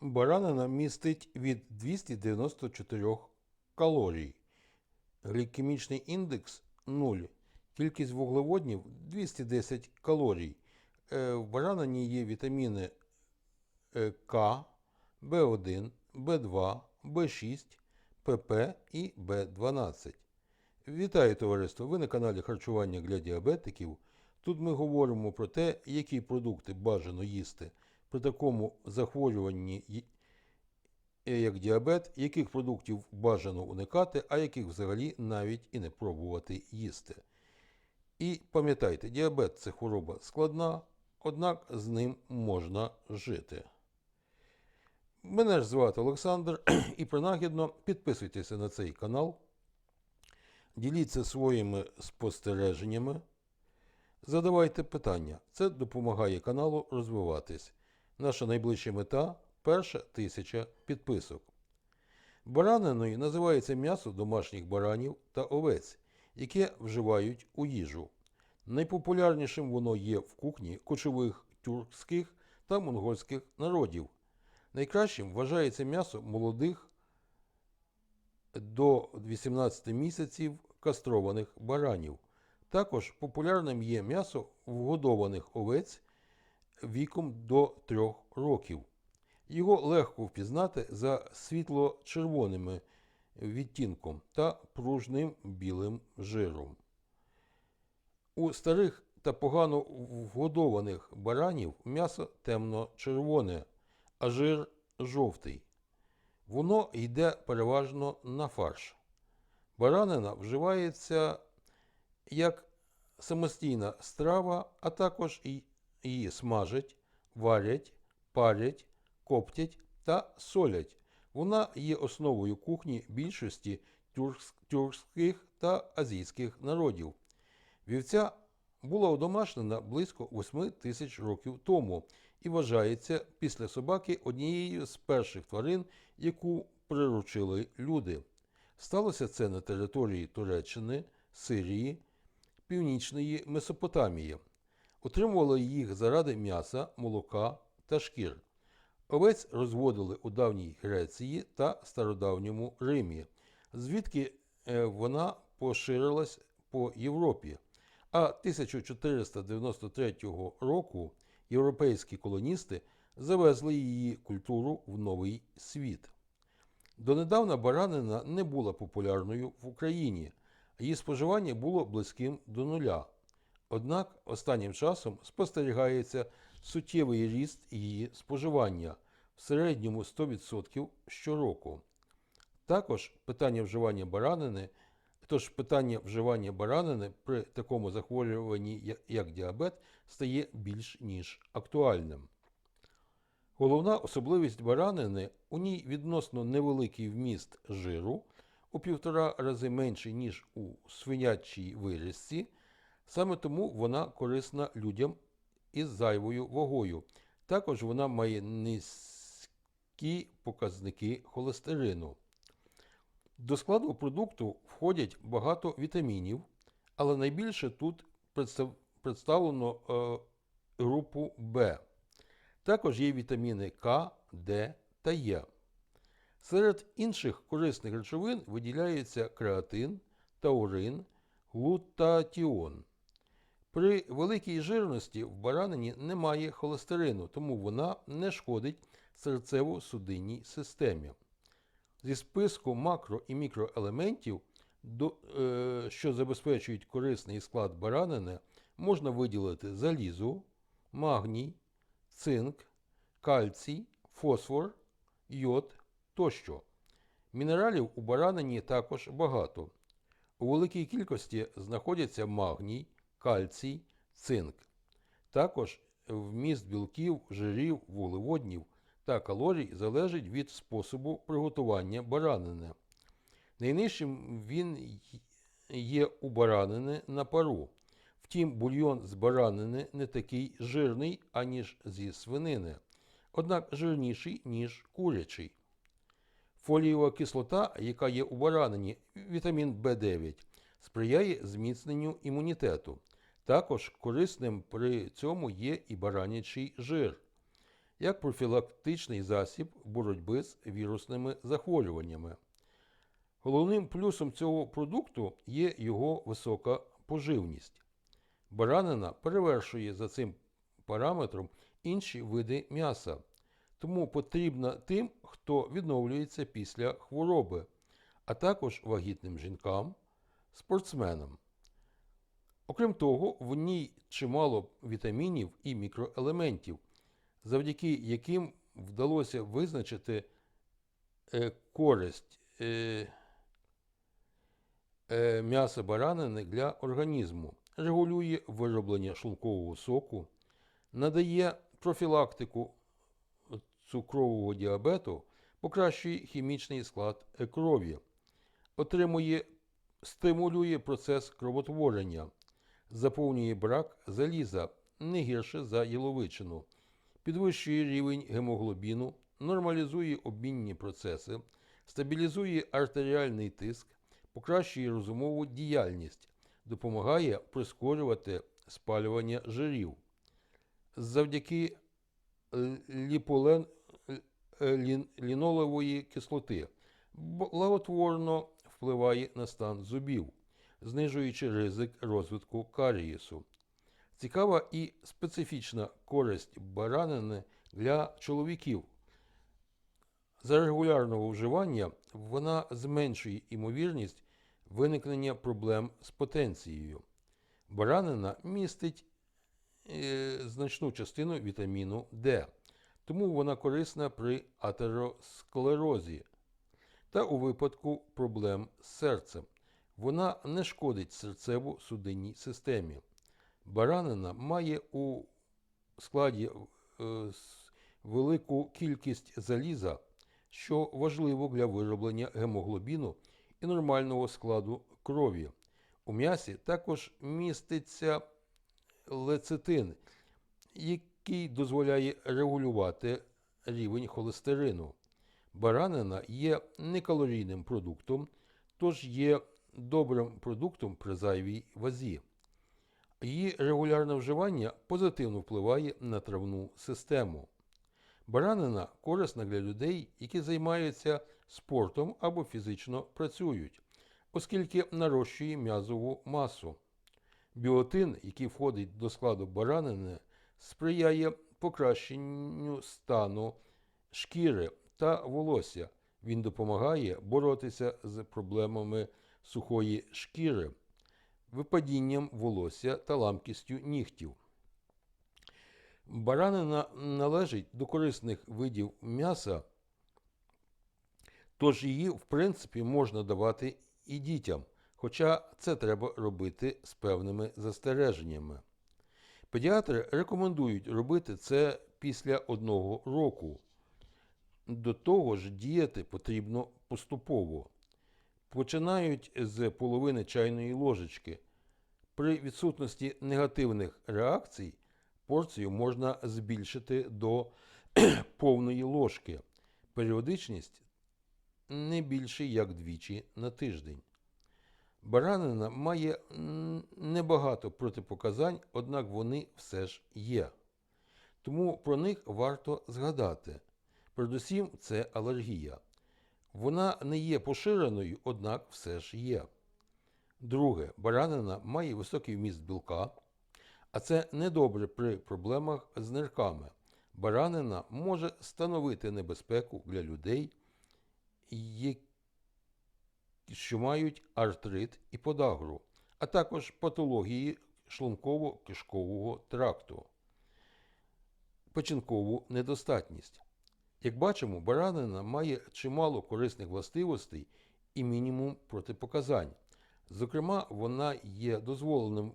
Баранина містить від 294 калорій. Глікемічний індекс 0. Кількість вуглеводнів 210 калорій. Е, В баранині є вітаміни е, К, В1, В2, В6, ПП і В12. Вітаю товариство! Ви на каналі Харчування для діабетиків. Тут ми говоримо про те, які продукти бажано їсти при такому захворюванні, е, як діабет, яких продуктів бажано уникати, а яких взагалі навіть і не пробувати їсти. І пам'ятайте, діабет це хвороба складна, однак з ним можна жити. Мене ж звати Олександр, і принагідно підписуйтеся на цей канал, діліться своїми спостереженнями, задавайте питання. Це допомагає каналу розвиватись. Наша найближча мета перша тисяча підписок. Бараниною називається м'ясо домашніх баранів та овець, яке вживають у їжу. Найпопулярнішим воно є в кухні кочових тюркських та монгольських народів. Найкращим вважається м'ясо молодих до 18 місяців кастрованих баранів. Також популярним є м'ясо вгодованих овець віком до 3 років. Його легко впізнати за світло-червоним відтінком та пружним білим жиром. У старих та погано вгодованих баранів м'ясо темно-червоне, а жир жовтий. Воно йде переважно на фарш. Баранина вживається як самостійна страва, а також і її смажать, варять, парять, коптять та солять. Вона є основою кухні більшості тюркських та азійських народів. Вівця була одомашнена близько 8 тисяч років тому і вважається після собаки однією з перших тварин, яку приручили люди. Сталося це на території Туреччини, Сирії, Північної Месопотамії. Утримували їх заради м'яса, молока та шкір. Овець розводили у давній Греції та стародавньому Римі, звідки е, вона поширилась по Європі. А 1493 року європейські колоністи завезли її культуру в новий світ. Донедавна баранина не була популярною в Україні, її споживання було близьким до нуля. Однак останнім часом спостерігається суттєвий ріст її споживання в середньому 100% щороку. Також питання вживання баранини, тож питання вживання баранини при такому захворюванні, як діабет, стає більш ніж актуальним. Головна особливість баранини у ній відносно невеликий вміст жиру у півтора рази менший, ніж у свинячій вирізці. Саме тому вона корисна людям із зайвою вагою. Також вона має низькі показники холестерину. До складу продукту входять багато вітамінів, але найбільше тут представ- представлено е, групу В. Також є вітаміни К, Д та Е. Серед інших корисних речовин виділяються креатин, таурин, глутатіон. При великій жирності в баранині немає холестерину, тому вона не шкодить серцево-судинній системі. Зі списку макро і мікроелементів, е, що забезпечують корисний склад баранини, можна виділити залізо, магній, цинк, кальцій, фосфор, йод тощо. Мінералів у баранині також багато. У великій кількості знаходяться магній, кальцій, цинк. Також вміст білків, жирів, вуглеводнів та калорій залежить від способу приготування баранини. Найнижчим він є у баранини на пару. Втім, бульйон з баранини не такий жирний, аніж зі свинини, однак жирніший, ніж курячий. Фолієва кислота, яка є у баранині, вітамін В9, сприяє зміцненню імунітету. Також корисним при цьому є і баранячий жир. як профілактичний засіб боротьби з вірусними захворюваннями. Головним плюсом цього продукту є його висока поживність. Баранина перевершує за цим параметром інші види м'яса, тому потрібна тим, хто відновлюється після хвороби, а також вагітним жінкам, спортсменам. Окрім того, в ній чимало вітамінів і мікроелементів, завдяки яким вдалося визначити е, користь е, е, м'яса баранини для організму, регулює вироблення шлункового соку, надає профілактику цукрового діабету, покращує хімічний склад крові, отримує, стимулює процес кровотворення, заповнює брак заліза не гірше за яловичину, підвищує рівень гемоглобіну, нормалізує обмінні процеси, стабілізує артеріальний тиск, покращує розумову діяльність, допомагає прискорювати спалювання жирів. Завдяки ліполен, е, лін- лінолевої кислоти благотворно впливає на стан зубів, знижуючи ризик розвитку карієсу. Цікава і специфічна користь баранини для чоловіків. За регулярного вживання вона зменшує ймовірність виникнення проблем з потенцією. Баранина містить е, значну частину вітаміну Д, тому вона корисна при атеросклерозі та у випадку проблем з серцем. Вона не шкодить серцево-судинній системі. Баранина має у складі е, велику кількість заліза, що важливо для вироблення гемоглобіну і нормального складу крові. У м'ясі також міститься лецитин, який дозволяє регулювати рівень холестерину. Баранина є некалорійним продуктом, тож є добрим продуктом при зайвій вазі. Її регулярне вживання позитивно впливає на травну систему. Баранина корисна для людей, які займаються спортом або фізично працюють, оскільки нарощує м'язову масу. Біотин, який входить до складу баранини, сприяє покращенню стану шкіри та волосся. Він допомагає боротися з проблемами сухої шкіри, випадінням волосся та ламкістю нігтів. Баранина належить до корисних видів м'яса, тож її, в принципі, можна давати і дітям, хоча це треба робити з певними застереженнями. Педіатри рекомендують робити це після одного року. До того ж, діяти потрібно поступово. Починають з половини чайної ложечки. При відсутності негативних реакцій порцію можна збільшити до повної ложки. Періодичність не більше як двічі на тиждень. Баранина має небагато протипоказань, однак вони все ж є. Тому про них варто згадати. Передусім, це алергія. Вона не є поширеною, однак все ж є. Друге, баранина має високий вміст білка, а це недобре при проблемах з нирками. Баранина може становити небезпеку для людей, що мають артрит і подагру, а також патології шлунково-кишкового тракту, печінкову недостатність. Як бачимо, баранина має чимало корисних властивостей і мінімум протипоказань. Зокрема, вона є дозволеним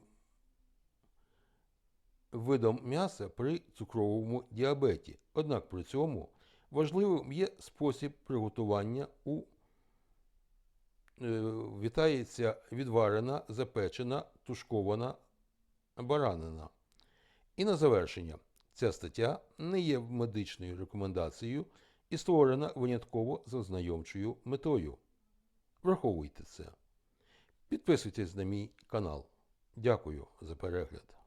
видом м'яса при цукровому діабеті. Однак при цьому важливим є спосіб приготування у е, вітається відварена, запечена, тушкована баранина. І на завершення. Ця стаття не є медичною рекомендацією і створена винятково за ознайомчою метою. Враховуйте це. Підписуйтесь на мій канал. Дякую за перегляд.